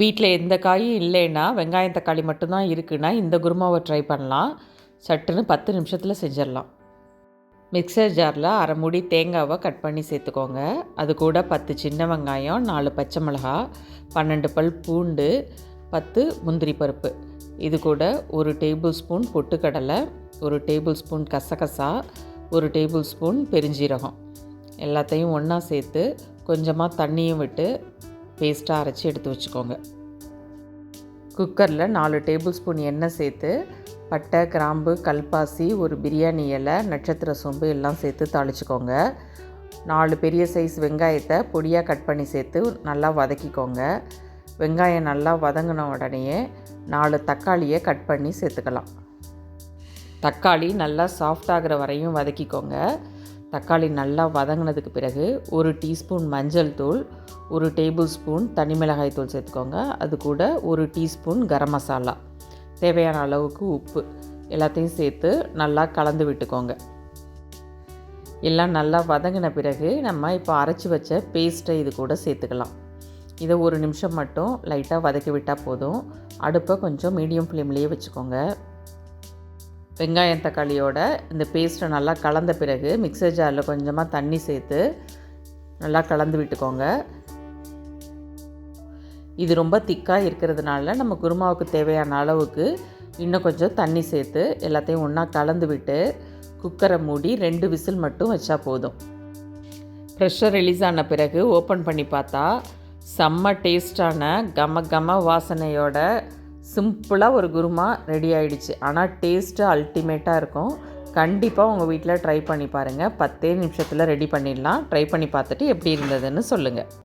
வீட்டில் எந்த காயும் இல்லைன்னா வெங்காயம் தக்காளி மட்டும்தான் இருக்குன்னா இந்த குருமாவை ட்ரை பண்ணலாம். சட்டுன்னு பத்து நிமிஷத்தில் செஞ்சிடலாம். மிக்சர் ஜாரில் அரை மூடி தேங்காவை கட் பண்ணி சேர்த்துக்கோங்க. அது கூட பத்து சின்ன வெங்காயம் நாலு பச்சை மிளகா பன்னெண்டு பல் பூண்டு பத்து முந்திரி பருப்பு. இது கூட ஒரு டேபிள் ஸ்பூன் பொட்டுக்கடலை ஒரு டேபிள் ஸ்பூன் கசகசா ஒரு டேபிள் ஸ்பூன் பெருஞ்சீரகம். எல்லாத்தையும் ஒன்றா சேர்த்து கொஞ்சமாக தண்ணியும் விட்டு பேஸ்ட்டாக அரைச்சி எடுத்து வச்சுக்கோங்க. குக்கரில் நாலு டேபிள் ஸ்பூன் எண்ணெய் சேர்த்து பட்டை கிராம்பு கல்பாசி ஒரு பிரியாணி இலை நட்சத்திர சோம்பு எல்லாம் சேர்த்து தாளிச்சுக்கோங்க. நாலு பெரிய சைஸ் வெங்காயத்தை பொடியாக கட் பண்ணி சேர்த்து நல்லா வதக்கிக்கோங்க. வெங்காயம் நல்லா வதங்கின உடனேயே நாலு தக்காளியை கட் பண்ணி சேர்த்துக்கலாம். தக்காளி நல்லா சாஃப்ட் ஆகிற வரையும் வதக்கிக்கோங்க. தக்காளி நல்லா வதங்கினதுக்கு பிறகு ஒரு டீஸ்பூன் மஞ்சள் தூள் ஒரு டேபிள் ஸ்பூன் தனி மிளகாய் தூள் சேர்த்துக்கோங்க. அது கூட ஒரு டீஸ்பூன் கரம் மசாலா. தேவையான அளவுக்கு உப்பு. எல்லாத்தையும் சேர்த்து நல்லா கலந்து விட்டுக்கோங்க. எல்லாம் நல்லா வதங்கின பிறகு நம்ம இப்போ அரைச்சி வச்ச பேஸ்ட்டை இது கூட சேர்த்துக்கலாம். இதை ஒரு நிமிஷம் மட்டும் லைட்டாக வதக்கி விட்டால் போதும். அடுப்பை கொஞ்சம் மீடியம் ஃப்ளேம்லேயே வச்சுக்கோங்க. வெங்காயம் தக்காளியோட இந்த பேஸ்ட்டை நல்லா கலந்த பிறகு மிக்சர் ஜாரில் கொஞ்சமாக தண்ணி சேர்த்து நல்லா கலந்து விட்டுக்கோங்க. இது ரொம்ப திக்காக இருக்கிறதுனால நம்ம குருமாவுக்கு தேவையான அளவுக்கு இன்னும் கொஞ்சம் தண்ணி சேர்த்து எல்லாத்தையும் ஒன்றா கலந்து விட்டு குக்கரை மூடி ரெண்டு விசில் மட்டும் வச்சா போதும். ப்ரெஷர் ரிலீஸ் ஆன பிறகு ஓப்பன் பண்ணி பார்த்தா செம்ம டேஸ்டான கம கம வாசனையோட சிம்பிளாக ஒரு குருமா ரெடி ஆகிடுச்சு ஆனால் டேஸ்ட்டு அல்டிமேட்டாக இருக்கும். கண்டிப்பாக உங்கள் வீட்டில் ட்ரை பண்ணி பாருங்கள் பத்தே நிமிஷத்தில் ரெடி பண்ணிடலாம். ட்ரை பண்ணி பார்த்துட்டு எப்படி இருந்ததுன்னு சொல்லுங்கள்